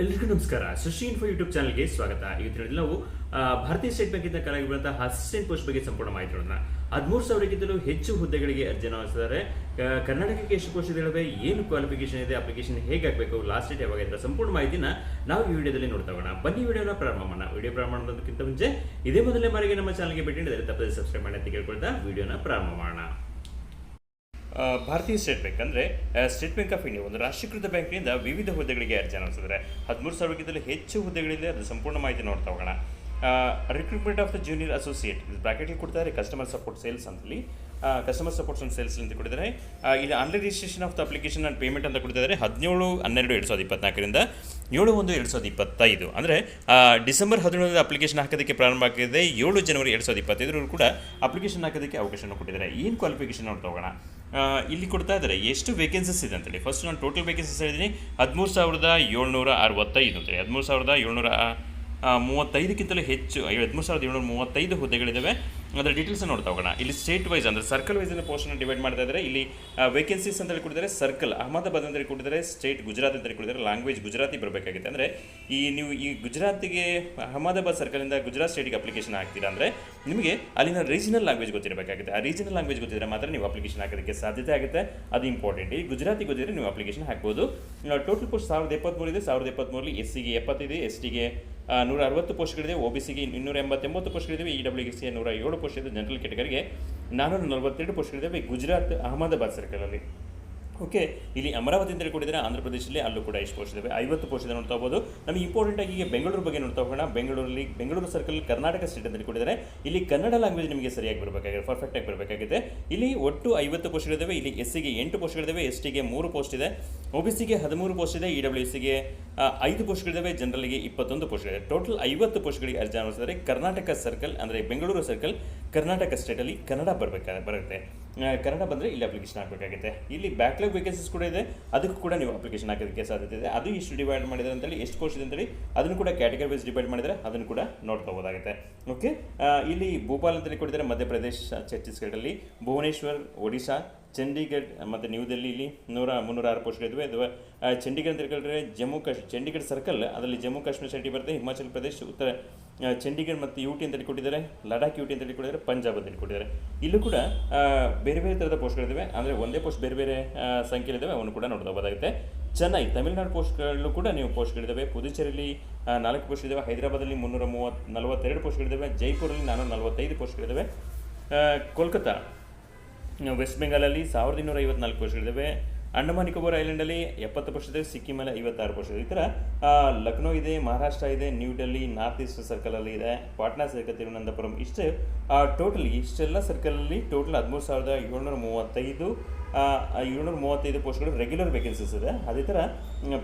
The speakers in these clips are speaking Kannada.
ಎಲ್ರಿಗೂ ನಮಸ್ಕಾರ. ಸೃಷ್ಟಿ ಇನ್ಫೋ ಯೂಟ್ಯೂಬ್ ಚಾನಲ್ಗೆ ಸ್ವಾಗತ. ಇವತ್ತಿನ ನಾವು ಭಾರತೀಯ ಸ್ಟೇಟ್ ಬ್ಯಾಂಕಿಂದ ಕಲಾಗಿರುವಂತಹ ಅಸಿಸ್ಟೆಂಟ್ ಪೋಸ್ಟ್ ಬಗ್ಗೆ ಸಂಪೂರ್ಣ ಮಾಹಿತಿ ನೋಡೋಣ. ಹದಿಮೂರು ಸಾವಿರಕ್ಕಿಂತಲೂ ಹೆಚ್ಚು ಹುದ್ದೆಗಳಿಗೆ ಅರ್ಜಿ ಕ- ಕರ್ನಾಟಕಕ್ಕೆ ಎಷ್ಟು ಇದೆ ಏನು ಕ್ವಾಲಿಫಿಕೇಶನ್ ಇದೆ? ಅಪ್ಲಿಕೇಶನ್ ಹೇಗೆ ಆಗಬೇಕು ಲಾಸ್ಟ್ ಡೇಟ್ ಯಾವಾಗ ಅಂತ ಸಂಪೂರ್ಣ ಮಾಹಿತಿನ ನಾವು ಈ ವಿಡಿಯೋದಲ್ಲಿ ನೋಡ್ತಾ ಹೋಗೋಣ. ಬನ್ನಿ ವಿಡಿಯೋನ ಪ್ರಾರಂಭ ಮಾಡೋಣ. ವಿಡಿಯೋ ಪ್ರಾರಂಭ ಮಾಡೋದಕ್ಕಿಂತ ಮುಂಚೆ ಇದೇ ಮೊದಲೇ ಮಾರಿಗೆ ನಮ್ಮ ಚಾನಲ್ಗೆ ಭೇಟಿ ನೀಡಿದರೆ ತಪ್ಪದೆ ಸಬ್ಸ್ಕ್ರೈಬ್ ಮಾಡಿ ಅಂತ ಕೇಳ್ಕೊಳ್ತಾ ವಿಡಿಯೋನ ಪ್ರಾರಂಭ ಮಾಡೋಣ. ಭಾರತೀಯ ಸ್ಟೇಟ್ ಬ್ಯಾಂಕ್ ಅಂದರೆ ಸ್ಟೇಟ್ ಬ್ಯಾಂಕ್ ಆಫ್ ಇಂಡಿಯಾ ಒಂದು ರಾಷ್ಟ್ರೀಕೃತ ಬ್ಯಾಂಕ್ನಿಂದ ವಿವಿಧ ಹುದ್ದೆಗಳಿಗೆ ಅರ್ಜಿ ಅನ್ನಿಸಿದ್ರೆ ಹದಿಮೂರು ಸಾವಿರಕ್ಕಿಂತಲೂ ಹೆಚ್ಚು ಹುದ್ದೆಗಳಿದೆ ಅದು ಸಂಪೂರ್ಣ ಮಾಹಿತಿ ನೋಡ್ತಾ ಹೋಗೋಣ. Recruitment of the junior associate ಬ್ರಾಕೆಟ್ಗೆ ಕೊಡ್ತಾರೆ ಕಸ್ಟಮರ್ ಸಪೋರ್ಟ್ ಸೇಲ್ಸ್ ಅಂತಲ್ಲಿ. ಕಸ್ಟಮರ್ ಸಪೋರ್ಟ್ಸ್ ಅಂಡ್ ಸೇಲ್ಸ್ ಅಂತ ಕೊಟ್ಟಿದ್ದಾರೆ ಇಲ್ಲಿ online registration of the application and payment ಅಂತ ಕೊಟ್ಟಿದ್ದಾರೆ ಹದಿನೇಳು, ಹನ್ನೆರಡು, ಎರಡು ಸಾವಿರದ ಇಪ್ಪತ್ನಾಲ್ಕರಿಂದ ಏಳು, ಒಂದು, ಎರಡು ಸಾವಿರದ ಇಪ್ಪತ್ತೈದು. ಅಂದರೆ ಡಿಸೆಂಬರ್ ಹದಿನೇಳರಿಂದ ಅಪ್ಲಿಕೇಶನ್ ಹಾಕೋದಕ್ಕೆ ಪ್ರಾರಂಭ ಆಗಿದೆ, ಏಳು ಜನವರಿ ಎರಡು ಸಾವಿರದ ಇಪ್ಪತ್ತೈದರಲ್ಲೂ ಕೂಡ ಅಪ್ಲಿಕೇಶನ್ ಹಾಕೋದಕ್ಕೆ ಅವಕಾಶವನ್ನು ಕೊಟ್ಟಿದ್ದಾರೆ. ಏನು ಕ್ವಾಲಿಫಿಕೇಶನ್ ನೋಡ್ತಾ ಹೋಗೋಣ. ಇಲ್ಲಿ ಕೊಡ್ತಾ ಇದ್ದಾರೆ, ಎಷ್ಟು ವೇಕೆನ್ಸೀಸ್ ಇದೆ ಅಂತೇಳಿ. ಫಸ್ಟ್ ನಾನು ಟೋಟಲ್ ವೇಕೆನ್ಸೀಸ್ ಹೇಳಿದ್ದೀನಿ, ಹದಿಮೂರು ಸಾವಿರದ ಏಳ್ನೂರ ಅರವತ್ತೈದು ಅಂತೇಳಿ. ಹದಿಮೂರು ಸಾವಿರದ ಏಳ್ನೂರ ಮೂವತ್ತೈದಕ್ಕಿಂತಲೂ ಹೆಚ್ಚು ಹದಿಮೂರು ಸಾವಿರದ ಏಳ್ನೂರ ಮೂವತ್ತೈದು ಹುದ್ದೆಗಳಿದ್ದಾವೆ ಅದರ ಡೀಟೇಲ್ಸ್ ನೋಡ್ತಾ ಹೋಗೋಣ. ಇಲ್ಲಿ ಸ್ಟೇಟ್ ವೈಸ್ ಅಂದರೆ ಸರ್ಕಲ್ ವೈಸ್ ಪೋಸ್ಟನ್ನು ಡಿವೈಡ್ ಮಾಡ್ತಾ ಇದ್ದಾರೆ ಇಲ್ಲಿ ವೇಕೆನ್ಸೀಸ್ ಅಂತ ಹೇಳಿ ಕೊಟ್ಟಿದ್ದಾರೆ ಸರ್ಕಲ್ ಅಹಮದಾಬಾದ್ ಅಂತ ಕೊಟ್ಟಿದ್ದಾರೆ ಸ್ಟೇಟ್ ಗುಜರಾತ್ ಅಂತ ಕೊಟ್ಟಿದ್ದಾರೆ ಲ್ಯಾಂಗ್ವೇಜ್ ಗುಜರಾತಿ ಬರಬೇಕಾಗಿದೆ ಅಂದರೆ ಈ ನೀವು ಈ ಗುಜರಾತಿಗೆ, ಅಹಮದಾಬಾದ್ ಸರ್ಕಲಿಂದ ಗುಜರಾತ್ ಸ್ಟೇಟಿಗೆ ಅಪ್ಲಿಕೇಶನ್ ಹಾಕ್ತೀರಾ ಅಂದರೆ, ನಿಮಗೆ ಅಲ್ಲಿನ ರೀಜನಲ್ ಲ್ಯಾಂಗ್ವೇಜ್ ಗೊತ್ತಿರಬೇಕಾಗುತ್ತೆ. ಆ ರೀಜನಲ್ ಲ್ಯಾಂಗ್ವೇಜ್ ಗೊತ್ತಿದ್ರೆ ಮಾತ್ರ ನೀವು ಅಪ್ಲಿಕೇಶನ್ ಹಾಕೋದಕ್ಕೆ ಸಾಧ್ಯತೆ ಆಗುತ್ತೆ. ಅದು ಇಂಪಾರ್ಟೆಂಟ್ ಈ ಗುಜರಾತಿ ಗೊತ್ತಿದ್ರೆ ನೀವು ಅಪ್ಲಿಕೇಶನ್ ಹಾಕ್ಬೋದು. ಟೋಟಲ್ ಪೋಸ್ಟ್ ಸಾವಿರದ ಎಪ್ಪತ್ಮೂರು ಇದೆ. ಸಾವಿರದ ಎಪ್ಪತ್ಮೂರಲ್ಲಿ ಎಸ್ ಸಿಗೆ ಎಪ್ಪತ್ತಿದೆ ಎಸ್ ಟಿಗೆ ನೂರ ಅರವತ್ತು ಪೋಸ್ಟ್ಗಳಿದೆ ಒ ಬಿ ಸಿಗೆ ಇನ್ನೂರ ಎಂಬತ್ತೊಂಬತ್ತು ಪೋಸ್ಟ್ಗಳಿವೆ ಇ ಡಬ್ಲ್ಯೂ ಸಿ ನೂರ ಏಳು ಪೋಸ್ಟ್ ಇದೆ ಜನರಲ್ ಕೆಟಗರಿಗೆ ನಾನ್ನೂರ ನಲವತ್ತೆರಡು ಪೋಸ್ಟ್ಗಳಿದ್ದಾವೆ ಗುಜರಾತ್, ಅಹಮದಾಬಾದ್ ಸರ್ಕಲಲ್ಲಿ. ಓಕೆ ಇಲ್ಲಿ ಅಮರಾವತಿ ಅಂತೇಳಿ ಕೊಟ್ಟಿದ್ದಾರೆ ಆಂಧ್ರ ಪ್ರದೇಶದಲ್ಲಿ ಅಲ್ಲೂ ಕೂಡ ಎಷ್ಟು ಇದಾವೆ? ಐವತ್ತು ಇದೆ ನೋಡ್ತಾ ಹೋಗ್ಬೋದು ನಮಗೆ ಇಂಪಾರ್ಟೆಂಟ್ ಆಗಿ ಈಗ ಬೆಂಗಳೂರು ಬಗ್ಗೆ ನೋಡ್ತಾ ಹೋಗೋಣ. ಬೆಂಗಳೂರಲ್ಲಿ, ಬೆಂಗಳೂರು ಸರ್ಕಲ್ ಕರ್ನಾಟಕ ಸ್ಟೇಟ್ ಅಂತೇಳಿ ಕೊಟ್ಟಿದ್ದಾರೆ ಇಲ್ಲಿ ಕನ್ನಡ ಲ್ಯಾಂಗ್ವೇಜ್ ನಿಮಗೆ ಸರಿಯಾಗಿ ಬರಬೇಕಾಗಿದೆ ಪರ್ಫೆಕ್ಟ್ ಆಗಿ ಬರಬೇಕಾಗಿದೆ. ಇಲ್ಲಿ ಒಟ್ಟು ಐವತ್ತು ಪೋಸ್ಟ್ಗಳಿದ್ದಾವೆ ಇಲ್ಲಿ ಎಸ್ ಸಿಗೆ ಎಂಟು ಪೋಸ್ಟ್ಗಳಿದ್ದಾವೆ ಎಸ್ ಟಿಗೆ ಮೂರು ಪೋಸ್ಟ್ ಇದೆ. ಒ ಬಿ ಸಿಗೆ ಹದಿಮೂರು ಪೋಸ್ಟ್ ಇದೆ. ಇ ಡಬ್ಲ್ಯೂ ಸಿಗೆ ಐದು ಪೋಸ್ಟ್ಗಳಿದ್ದಾವೆ ಜನರಲ್ಗೆ ಇಪ್ಪತ್ತೊಂದು ಪೋಸ್ಟ್ಗಳಿದೆ ಟೋಟಲ್ ಐವತ್ತು ಪೋಸ್ಟ್ಗಳಿಗೆ ಅರ್ಜಿ ಆಹ್ವಾನಿಸಿದರೆ ಕರ್ನಾಟಕ ಸರ್ಕಲ್ ಅಂದರೆ ಬೆಂಗಳೂರು ಸರ್ಕಲ್ ಕರ್ನಾಟಕ ಸ್ಟೇಟಲ್ಲಿ ಕನ್ನಡ ಬರಬೇಕಾದ ಬರುತ್ತೆ. ಕನ್ನಡ ಬಂದರೆ ಇಲ್ಲಿ ಅಪ್ಲಿಕೇಶನ್ ಹಾಕಬೇಕಾಗುತ್ತೆ ಇಲ್ಲಿ ಬ್ಯಾಕ್ಲಾಗ್ ವೇಕೆನ್ಸೀಸ್ ಕೂಡ ಇದೆ. ಅದಕ್ಕೂ ಕೂಡ ನೀವು ಅಪ್ಲಿಕೇಶನ್ ಹಾಕೋದಕ್ಕೆ ಸಾಧ್ಯತೆ ಇದೆ. ಅದು ಇಷ್ಟು ಡಿವೈಡ್ ಮಾಡಿದ್ರೆ ಅಂತೇಳಿ ಎಷ್ಟು ಕೋರ್ಸ್ ಇದೆ ಅಂತೇಳಿ ಅದನ್ನು ಕೂಡ ಕ್ಯಾಟಗರಿ ವೈಸ್ ಡಿವೈಡ್ ಮಾಡಿದರೆ ಅದನ್ನು ಕೂಡ ನೋಡ್ಕೋಬೋದಾಗುತ್ತೆ ಓಕೆ ಇಲ್ಲಿ ಭೋಪಾಲ್ ಅಂತೇಳಿ ಕೊಟ್ಟಿದ್ದಾರೆ ಮಧ್ಯಪ್ರದೇಶ ಛತ್ತೀಸ್ಗಢಲ್ಲಿ. ಭುವನೇಶ್ವರ್ ಒಡಿಶಾ ಚಂಡೀಗಢ್ ಮತ್ತು ನ್ಯೂ ಇಲ್ಲಿ ನೂರ ಮುನ್ನೂರ ಆರು ಪೋಸ್ಟ್ಗಳಿವೆ ಅಥವಾ ಆ, ಚಂಡೀಗಢ ಅಂತ ಹೇಳಿದ್ರೆ ಜಮ್ಮು ಕಾಶ್ ಚಂಡೀಗಢ ಸರ್ಕಲ್ ಅದರಲ್ಲಿ ಜಮ್ಮು ಕಾಶ್ಮೀರ ಸೈಟಿ ಬರುತ್ತೆ ಹಿಮಾಚಲ್ ಪ್ರದೇಶ ಉತ್ತರ ಚಂಡೀಗಢ ಮತ್ತು ಯು ಟಿ ಅಂತೇಳಿ ಕೊಟ್ಟಿದ್ದಾರೆ ಲಡಾಖ್ ಯು ಟಿ ಅಂತೇಳಿ ಕೊಟ್ಟಿದ್ದಾರೆ ಪಂಜಾಬ್ ಅಂತೇಳಿ ಕೊಟ್ಟಿದ್ದಾರೆ ಇಲ್ಲೂ ಕೂಡ ಬೇರೆ ಬೇರೆ ಥರದ ಪೋಸ್ಟ್ಗಳಿದ್ದಾವೆ ಅಂದರೆ ಒಂದೇ ಪೋಸ್ಟ್ ಬೇರೆ ಬೇರೆ ಸಂಖ್ಯೆಯಲ್ಲಿದ್ದಾವೆ ಅವನು ಅವನ್ನು ಕೂಡ ನೋಡ್ಕೋಬೋದಾಗುತ್ತೆ ಚೆನ್ನೈ, ತಮಿಳುನಾಡು ಪೋಸ್ಟ್ಗಳಲ್ಲೂ ಕೂಡ ನೀವು ಪೋಸ್ಟ್ಗಳಿದ್ದಾವೆ ಪುದುಚೇರಿಯಲ್ಲಿ ನಾಲ್ಕು ಪೋಸ್ಟ್ ಇದ್ದಾವೆ ಹೈದರಾಬಾದಲ್ಲಿ ಮುನ್ನೂರ ಮೂವತ್ತು, ನಲವತ್ತೆರಡು ಪೋಸ್ಟ್ಗಳಿದ್ದಾವೆ ಜೈಪುರಲ್ಲಿ ನಾನ್ನೂರ ನಲವತ್ತೈದು ಪೋಸ್ಟ್ಗಳಿದ್ದಾವೆ ಕೋಲ್ಕತ್ತಾ, ವೆಸ್ಟ್ ಬೆಂಗಾಲಲ್ಲಿ ಸಾವಿರದ ಇನ್ನೂರ ಐವತ್ನಾಲ್ಕು ಪೋಸ್ಟ್ಗಳಿದ್ದಾವೆ ಅಂಡಮಾನ್ ನಿಕೋಬಾರ್ ಐಲ್ಯಾಂಡಲ್ಲಿ ಎಪ್ಪತ್ತು ಪರ್ಸೆಂಟ್ ಇದೆ ಸಿಕ್ಕಿಮಲ್ಲಿ ಐವತ್ತಾರು ಪರ್ಸೆಂಟ್ ಈ ಥರ ಲಕ್ನೋ ಇದೆ, ಮಹಾರಾಷ್ಟ್ರ ಇದೆ ನ್ಯೂ ಡೆಲ್ಲಿ ನಾರ್ತ್ ಈಸ್ಟ್ ಸರ್ಕಲಲ್ಲಿ ಇದೆ, ಪಾಟ್ನಾ ಸರ್ಕಲ್ ತಿರುವನಂತಪುರಂ. ಇಷ್ಟು ಟೋಟಲ್ ಇಷ್ಟೆಲ್ಲ ಸರ್ಕಲಲ್ಲಿ ಟೋಟಲ್ ಹದಿಮೂರು ಸಾವಿರದ ಏಳ್ನೂರ ಮೂವತ್ತೈದು ಏಳ್ನೂರ ಮೂವತ್ತೈದು ಪೋಸ್ಟ್ಗಳು ರೆಗ್ಯುಲರ್ ವೇಕೆನ್ಸೀಸ್ ಇದೆ. ಅದೇ ಥರ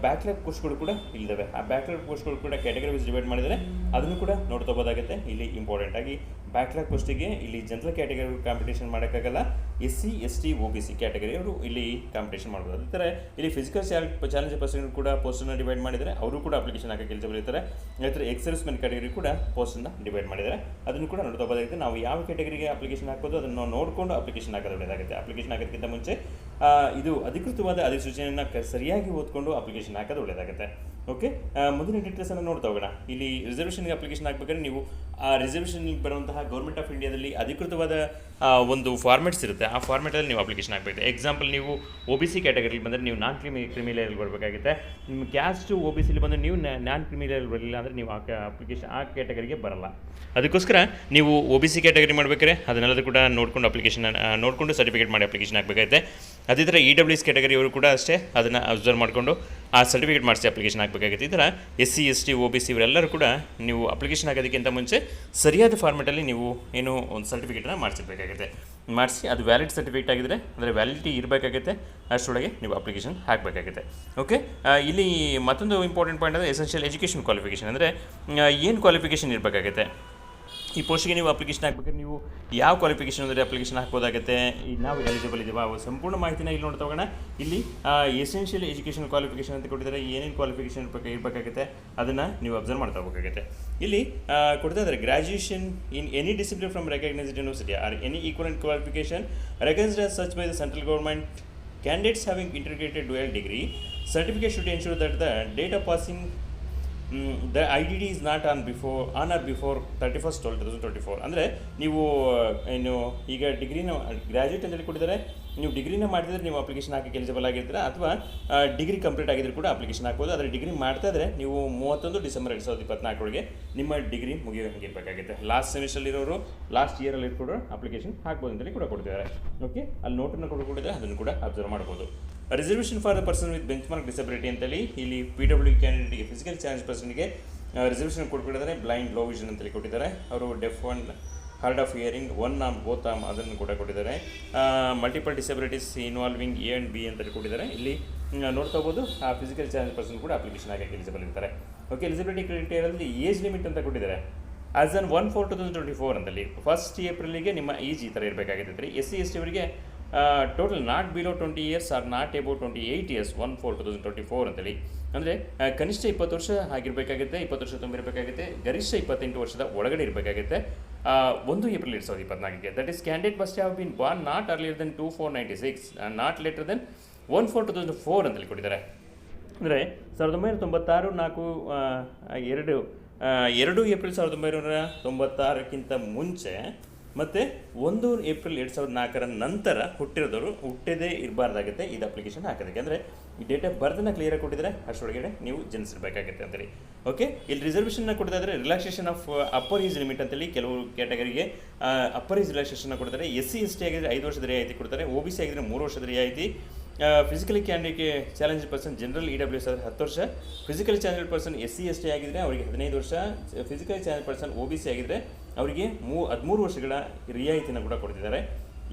ಬ್ಯಾಕ್ಲಾಗ್ ಪೋಸ್ಟ್ಗಳು ಕೂಡ ಇಲ್ಲದವೆ ಆ ಬ್ಯಾಕ್ಲಾಗ್ ಪೋಸ್ಟ್ಗಳು ಕೂಡ ಕ್ಯಾಟಗರೀಸ್ ಡಿವೈಡ್ ಮಾಡಿದರೆ ಅದನ್ನು ಕೂಡ ನೋಡ್ಕೋಬೋದಾಗುತ್ತೆ ಇಲ್ಲಿ ಇಂಪಾರ್ಟೆಂಟ್ ಆಗಿ ಬ್ಯಾಕ್ಲಾಗ್ ಪೋಸ್ಟಿಗೆ ಇಲ್ಲಿ ಜನರಲ್ ಕ್ಯಾಟಗರಿ ಕಾಂಪಿಟೇಷನ್ ಮಾಡೋಕ್ಕಾಗಲ್ಲ. S C S T O B C ಕ್ಯಾಟಗರಿಯವರು ಇಲ್ಲಿ ಕಾಂಪಿಟೇಷನ್ ಮಾಡ್ಬೋದು. ಅದೇ ಥರ ಇಲ್ಲಿ ಫಿಸಿಕಲ್ ಚಾಲೆಂಜ್ ಪರ್ಸನ್ ಕೂಡ ಪೋಸ್ಟನ್ನು ಡಿವೈಡ್ ಮಾಡಿದರೆ ಅವರು ಕೂಡ ಅಪ್ಲಿಕೇಶನ್ ಹಾಕೋ ಕೆಲಸ ಇರ್ತಾರೆ. ಅದೇ ಥರ ಎಕ್ಸರ್ಸ್ಮೆಂಟ್ ಕ್ಯಾಟಗರಿ ಕೂಡ ಪೋಸ್ಟನ್ನು ಡಿವೈಡ್ ಮಾಡಿದ್ದಾರೆ ಅದನ್ನು ಕೂಡ ನೋಡ್ಕೋಬೋದಾಗುತ್ತೆ ನಾವು ಯಾವ ಕ್ಯಾಟಗರಿಗೆ ಅಪ್ಲಿಕೇಶನ್ ಹಾಕೋದು ಅದನ್ನು ನೋಡಿಕೊಂಡು ಅಪ್ಲಿಕೇಶನ್ ಹಾಕೋದು ಒಳ್ಳೆಯದಾಗುತ್ತೆ ಅಪ್ಲಿಕೇಶನ್ ಹಾಕೋದಕ್ಕಿಂತ ಮುಂಚೆ ಇದು ಅಧಿಕೃತವಾದ ಅಧಿಸೂಚನೆಯನ್ನು ಸರಿಯಾಗಿ ಓದ್ಕೊಂಡು ಅಪ್ಲಿಕೇಶನ್ ಹಾಕೋದು ಒಳ್ಳೆಯದಾಗುತ್ತೆ ಓಕೆ ಮುಂದಿನ ಡೀಟೇಲ್ಸನ್ನು ನೋಡ್ತಾ ಹೋಗೋಣ. ಇಲ್ಲಿ ರಿಸರ್ವೇಷನ್ಗೆ ಅಪ್ಲಿಕೇಶನ್ ಹಾಕ್ಬೇಕಾದ್ರೆ ನೀವು ಆ ರಿಸರ್ವೇಷನ್ಗೆ ಬರುವಂತಹ ಗೌರ್ಮೆಂಟ್ ಆಫ್ ಇಂಡಿಯಾದಲ್ಲಿ ಅಧಿಕೃತವಾದ ಒಂದು ಫಾರ್ಮೆಟ್ಸ್ ಇರುತ್ತೆ. ಆ ಫಾರ್ಮೆಟಲ್ಲಿ ನೀವು ಅಪ್ಲಿಕೇಶನ್ ಹಾಕಬೇಕು. ಎಕ್ಸಾಂಪಲ್ ನೀವು ಒ ಬಿ ಸಿ ಕ್ಯಾಟಗರಿಲಿ ಬಂದರೆ ನೀವು ನಾನ್ ಕ್ರಿಮಿ ಕ್ರಿಮಿಲೇಯಲ್ಲಿ ಬರಬೇಕಾಗುತ್ತೆ. ನಿಮ್ಮ ಕ್ಯಾಸ್ಟು ಒ ಬಿ ಸಿಲಿ ಬಂದರೆ ನೀವು ನಾನ್ ಕ್ರಿಮಿಲೇಯಲ್ಲಿ ಬರಲಿಲ್ಲ ಅಂದರೆ ನೀವು ಆ ಅಪ್ಲಿಕೇಶನ್ ಆ ಕ್ಯಾಟಗರಿಗೆ ಬರಲ್ಲ. ಅದಕ್ಕೋಸ್ಕರ ನೀವು ಒ ಬಿ ಸಿ ಕ್ಯಾಟಗರಿ ಮಾಡಬೇಕಾದ್ರೆ ಅದನ್ನೆಲ್ಲದೂ ಕೂಡ ನೋಡಿಕೊಂಡು ಅಪ್ಲಿಕೇಶನ್ ನೋಡಿಕೊಂಡು ಸರ್ಟಿಫಿಕೇಟ್ ಮಾಡಿ ಅಪ್ಲಿಕೇಶನ್ ಹಾಕಬೇಕಾಗುತ್ತೆ. ಅದೇ ಥರ ಇ ಡಬ್ಲ್ಯೂ ಎಸ್ ಕ್ಯಾಟಗರಿ ಅವರು ಕೂಡ ಅಷ್ಟೇ ಅದನ್ನು ಅಬ್ಸರ್ವ್ ಮಾಡಿಕೊಂಡು ಆ ಸರ್ಟಿಫಿಕೇಟ್ ಮಾಡಿಸಿ ಅಪ್ಲಿಕೇಶನ್ ಹಾಕಬೇಕಾಗುತ್ತೆ. ಈ ಥರ S C S T O B C ಇವರೆಲ್ಲರೂ ಕೂಡ ನೀವು ಅಪ್ಲಿಕೇಶನ್ ಹಾಕೋದಕ್ಕಿಂತ ಮುಂಚೆ ಸರಿಯಾದ ಫಾರ್ಮೆಟಲ್ಲಿ ನೀವು ಏನು ಒಂದು ಸರ್ಟಿಫಿಕೇಟನ್ನು ಮಾಡಿಸಿರ್ಬೇಕಾಗುತ್ತೆ. ಮಾಡಿಸಿ ಅದು ವ್ಯಾಲಿಡ್ ಸರ್ಟಿಫಿಕೇಟ್ ಆಗಿದ್ದರೆ ಅಂದರೆ ವ್ಯಾಲಿಡಿಟಿ ಇರಬೇಕಾಗುತ್ತೆ, ಅಷ್ಟರೊಳಗೆ ನೀವು ಅಪ್ಲಿಕೇಶನ್ ಹಾಕಬೇಕಾಗುತ್ತೆ. ಓಕೆ ಇಲ್ಲಿ ಮತ್ತೊಂದು ಇಂಪಾರ್ಟೆಂಟ್ ಪಾಯಿಂಟ್ ಅಂದರೆ ಎಸೆನ್ಷಿಯಲ್ ಎಜುಕೇಷನ್ ಕ್ವಾಲಿಫಿಕೇಷನ್ ಅಂದರೆ ಏನು ಕ್ವಾಲಿಫಿಕೇಷನ್ ಇರಬೇಕಾಗುತ್ತೆ? ಈ ಪೋಸ್ಟ್ಗೆ ನೀವು ಅಪ್ಲಿಕೇಶನ್ ಹಾಕ್ಬೇಕಾದ್ರೆ ನೀವು ಯಾವ ಕ್ವಾಲಿಫಿಕೇಶನ್ ಅಂದರೆ ಅಪ್ಲಿಕೇಶನ್ ಹಾಕ್ಬೋದಾಗುತ್ತೆ? ನಾವು ಎಲಿಜಿಬಲ್ ಇದ್ದೀವ ಅವು ಸಂಪೂರ್ಣ ಮಾಹಿತಿನ ಇಲ್ಲಿ ನೋಡ್ತಾ ಹೋಗೋಣ. ಇಲ್ಲಿ ಎಸೆನ್ಷಿಯಲ್ ಎಜುಕೇಷನ್ ಕ್ವಾಲಿಫಿಕೇಷನ್ ಅಂತ ಕೊಟ್ಟಿದ್ದಾರೆ. ಏನೇನು ಕ್ವಾಲಿಫಿಕೇಷನ್ ಇರ್ಬೇಕು ಇರಬೇಕಾಗುತ್ತೆ? ಅದನ್ನು ನೀವು ಅಬ್ಸರ್ವ್ ಮಾಡ್ತಾ ಹೋಗಬೇಕಾಗುತ್ತೆ. ಇಲ್ಲಿ ಕೊಡ್ತಾ ಇದ್ದಾರೆ in any discipline from recognised university or any equivalent qualification recognised as such by the central government candidates having integrated dual degree certificate should ensure that the date of passing the I D D is not on before on or before thirty first twelve two thousand twenty four ಅಂದರೆ ನೀವು ಏನು, ಈಗ ಡಿಗ್ರಿನ ಗ್ರ್ಯಾಜುಯೇಟ್ ಅಂತೇಳಿ ಕೊಟ್ಟಿದ್ದಾರೆ, ನೀವು ಡಿಗ್ರಿನ ಮಾಡಿದರೆ ನೀವು ಅಪ್ಲಿಕೇಶನ್ ಹಾಕಿ ಎಲಿಜಿಬಲ್ ಆಗಿರ್ತೀರ, ಅಥವಾ ಡಿಗ್ರಿ ಕಂಪ್ಲೀಟ್ ಆಗಿದ್ರು ಕೂಡ ಅಪ್ಲಿಕೇಶನ್ ಹಾಕ್ಬೋದು. ಆದರೆ ಡಿಗ್ರಿ ಮಾಡ್ತಾ ಇದ್ರೆ ನೀವು ಮೂವತ್ತೊಂದು ಡಿಸೆಂಬರ್ ಎರಡು ಸಾವಿರದ ಇಪ್ಪತ್ನಾಲ್ಕರೊಳಗೆ ನಿಮ್ಮ ಡಿಗ್ರಿ ಮುಗಿಯೋ ಹಂಗಿರಬೇಕಾಗುತ್ತೆ ಲಾಸ್ಟ್ ಸೆಮಿಸ್ಟರ್ ಇರೋರು ಲಾಸ್ಟ್ ಇಯರಲ್ಲಿ ಕೂಡ ಅಪ್ಲಿಕೇಶನ್ ಹಾಕ್ಬೋದು ಅಂತೇಳಿ ಕೂಡ ಕೊಡ್ತಿದ್ದಾರೆ. ಓಕೆ ಅಲ್ಲಿ ನೋಟನ್ನು ಕೂಡ ಅದನ್ನು ಕೂಡ ಅಬ್ಸರ್ವ್ ಮಾಡ್ಬೋದು. Reservation for the person with benchmark disability ಅಂತೇಳಿ ಇಲ್ಲಿ ಪಿ ಡಬ್ಲ್ಯೂ ಕ್ಯಾಂಡಿಡೇಟ್ಗೆ ಫಿಸಿಕಲ್ ಚಾಲೆಂಜ್ ಪರ್ಸನ್ಗೆ ರಿಸರ್ವೇಷನ್ ಕೊಟ್ಬಿಟ್ಟಿದ್ದಾರೆ. ಬ್ಲೈಂಡ್ ಲೋ ವಿಷನ್ ಅಂತೇಳಿ ಕೊಟ್ಟಿದ್ದಾರೆ. ಅವರು deaf one hard of hearing one um both um ಅದನ್ನು ಕೂಡ ಕೊಟ್ಟಿದ್ದಾರೆ. Multiple disabilities involving A and B ಅಂತೇಳಿ ಕೊಟ್ಟಿದ್ದಾರೆ. ಇಲ್ಲಿ ನೋಡ್ತಾ ಹೋಗ್ಬೋದು. ಆ ಫಿಸಿಕಲ್ ಚಾಲೆಂಜ್ ಪರ್ಸನ್ ಕೂಡ ಅಪ್ಲಿಕೇಶನ್ ಆಗಿ ಎಲಿಜಿಬಲ್ ಇರ್ತಾರೆ. ಓಕೆ ಎಲಿಜಿಬಿಲಿಟಿ ಕ್ರೈಟೇರಿಯಲ್ಲಿ ಏಜ್ ಲಿಮಿಟ್ ಅಂತ ಕೊಟ್ಟಿದ್ದಾರೆ. As on one four two thousand twenty four ಅಂತಲ್ಲಿ ಫಸ್ಟ್ ಏಪ್ರಿಲಿಗೆ ನಿಮ್ಮ ಏಜ್ ಈ ಥರ ಇರಬೇಕಾಗಿತ್ತು ರೀ ಎಸ್ ಸಿ ಎಸ್ ಟಿ ಅವರಿಗೆ total not below twenty years or not above twenty eight years one four two thousand twenty four ಅಂತೇಳಿ. ಅಂದರೆ ಕನಿಷ್ಠ ಇಪ್ಪತ್ತು ವರ್ಷ ಆಗಿರಬೇಕಾಗುತ್ತೆ, ಇಪ್ಪತ್ತು ವರ್ಷ ತುಂಬಿರಬೇಕಾಗುತ್ತೆ, ಗರಿಷ್ಠ ಇಪ್ಪತ್ತೆಂಟು ವರ್ಷದ ಒಳಗಡೆ ಇರಬೇಕಾಗುತ್ತೆ ಒಂದು ಏಪ್ರಿಲ್ ಎರಡು ಸಾವಿರದ ಇಪ್ಪತ್ನಾಲ್ಕಿಗೆ. That is candidate must have been born not earlier than two four ninety six not later than one four two thousand four ಅಂತೇಳಿ ಕೊಟ್ಟಿದ್ದಾರೆ. ಅಂದರೆ, ಸಾವಿರದ ಒಂಬೈನೂರ ತೊಂಬತ್ತಾರು ನಾಲ್ಕು ಎರಡು ಎರಡು ಏಪ್ರಿಲ್ ಸಾವಿರದ ಒಂಬೈನೂರ ತೊಂಬತ್ತಾರಕ್ಕಿಂತ ಮುಂಚೆ ಮತ್ತು ಒಂದು ಏಪ್ರಿಲ್ ಎರಡು ಸಾವಿರದ ನಾಲ್ಕರ ನಂತರ ಹುಟ್ಟಿರೋದವರು ಹುಟ್ಟದೇ ಇರಬಾರ್ದಾಗುತ್ತೆ ಇದು ಅಪ್ಲಿಕೇಶನ್ ಹಾಕೋದಕ್ಕೆ ಅಂದರೆ ಈ ಡೇಟ್ ಆಫ್ ಬರ್ತನ್ನ ಕ್ಲಿಯರಾಗಿ ಕೊಟ್ಟಿದ್ರೆ ಅಷ್ಟರೊಳಗಡೆ ನೀವು ಜನಿಸಿರ್ಬೇಕಾಗತ್ತೆ ಅಂತೇಳಿ. ಓಕೆ ಇಲ್ಲಿ ರಿಸರ್ವೇಷನ್ನ ಕೊಡ್ತಾ ಇದ್ದಾರೆ relaxation of upper age limit ಅಂತೇಳಿ ಕೆಲವು ಕ್ಯಾಟಗರಿಗೆ ಅಪ್ಪರ್ ಈಸ್ ರಿಲ್ಯಾಕ್ಸೇಷನ್ನ ಕೊಡ್ತಾರೆ ಎಸ್ ಸಿ ಎಸ್ ಟಿ ಆಗಿದ್ರೆ ಐದು ವರ್ಷದ ರಿಯಾಯಿತಿ ಕೊಡ್ತಾರೆ. ಒ ಬಿ ಸಿ ಆಗಿದ್ರೆ ಮೂರು ವರ್ಷದ ರಿಯಾಯಿತಿ. Physically ಕ್ಯಾಂಡಿಡೇಟ್ಗೆ challenge person general E W S ಆದರೆ ಹತ್ತು ವರ್ಷ. Physically challenge person S C S T ಆಗಿದ್ರೆ ಅವರಿಗೆ ಹದಿನೈದು ವರ್ಷ. Physically challenge person O B C ಆಗಿದ್ರೆ ಅವರಿಗೆ ಮೂ, ಹದಿಮೂರು ವರ್ಷಗಳ ರಿಯಾಯಿತಿನ ಕೂಡ ಕೊಡ್ತಿದ್ದಾರೆ.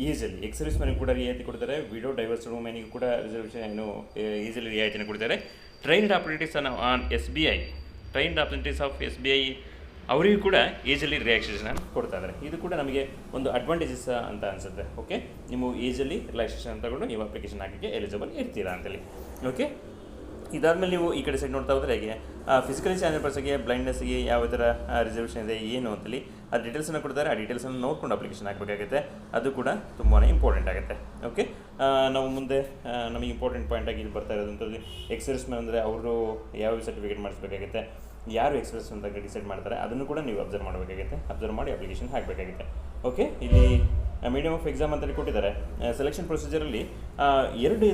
ಈಸಲ್ಲಿ ಎಕ್ಸರ್ವಿಸ್ ಮ್ಯಾನಿಗೆ ಕೂಡ ರಿಯಾಯಿತಿ ಕೊಡ್ತಾರೆ. ವಿಡೋ ಡೈವರ್ಸ್ ವುಮೆನಿಗೆ ಕೂಡ ರಿಸರ್ವೇಷನ್ ಏನು ಈಸಿಲಿ ರಿಯಾಯಿತಿನ ಕೊಡ್ತಾರೆ trained operatives on S B I trained operatives of S B I ಅವರಿಗೂ ಕೂಡ ಈಜಲ್ಲಿ ರಿಲ್ಯಾಕ್ಸೇಷನ್ ಕೊಡ್ತಾ ಇದ್ದಾರೆ ಇದು ಕೂಡ ನಮಗೆ ಒಂದು ಅಡ್ವಾಂಟೇಜಸ್ ಅಂತ ಅನಿಸುತ್ತೆ. ಓಕೆ ನೀವು ಈಜಲ್ಲಿ ರಿಲ್ಯಾಕ್ಸೇಷನ್ ತಗೊಂಡು ನೀವು ಅಪ್ಲಿಕೇಶನ್ ಹಾಕಕ್ಕೆ ಎಲಿಜಿಬಲ್ ಇರ್ತೀರಾ ಅಂತೇಳಿ. ಓಕೆ ಇದಾದಮೇಲೆ ನೀವು ಈ ಕಡೆ ಸೈಡ್ ನೋಡ್ತಾ ಹೋದ್ರೆ ಹೇಗೆ? ಫಿಸಿಕಲಿ ಚಾನಲ್ ಪರ್ಸನ್ಗೆ ಬ್ಲೈಂಡ್ನೆಸ್ಗೆ ಯಾವ ಥರ ರಿಸರ್ವೇಷನ್ ಇದೆ, ಏನು ಅಂತೇಳಿ? ಆ ಡೀಟೇಲ್ಸನ್ನು ಕೊಡ್ತಾರೆ. ಆ ಡೀಟೇಲ್ಸನ್ನು ನೋಡ್ಕೊಂಡು ಅಪ್ಲಿಕೇಶನ್ ಹಾಕಬೇಕಾಗುತ್ತೆ. ಅದು ಕೂಡ ತುಂಬಾ ಇಂಪಾರ್ಟೆಂಟ್ ಆಗುತ್ತೆ. ಓಕೆ ನಾವು ಮುಂದೆ ನಮಗೆ ಇಂಪಾರ್ಟೆಂಟ್ ಪಾಯಿಂಟ್ ಆಗಿ ಇಲ್ಲಿ ಬರ್ತಾ ಇರೋದಂಥದ್ದು ಮ್ಯಾನ್ ಅಂದರೆ ಅವರು ಯಾವ ಸರ್ಟಿಫಿಕೇಟ್ ಮಾಡಿಸ್ಬೇಕಾಗುತ್ತೆ, ಯಾರು ಎಕ್ಸ್ಪ್ರೆಸ್ ಅಂತ ಡಿಸೈಡ್ ಮಾಡ್ತಾರೆ, ಅದನ್ನು ಕೂಡ ನೀವು ಅಬ್ಸರ್ವ್ ಮಾಡಬೇಕಾಗುತ್ತೆ. ಅಬ್ಸರ್ವ್ ಮಾಡಿ ಅಪ್ಲಿಕೇಶನ್ ಹಾಕಬೇಕಾಗುತ್ತೆ. ಓಕೆ ಇಲ್ಲಿ ಮೀಡಿಯಮ್ ಆಫ್ ಎಕ್ಸಾಮ್ ಅಂತಲೇ ಕೊಟ್ಟಿದ್ದಾರೆ. ಸೆಲೆಕ್ಷನ್ ಪ್ರೊಸೀಜರಲ್ಲಿ ಎರಡು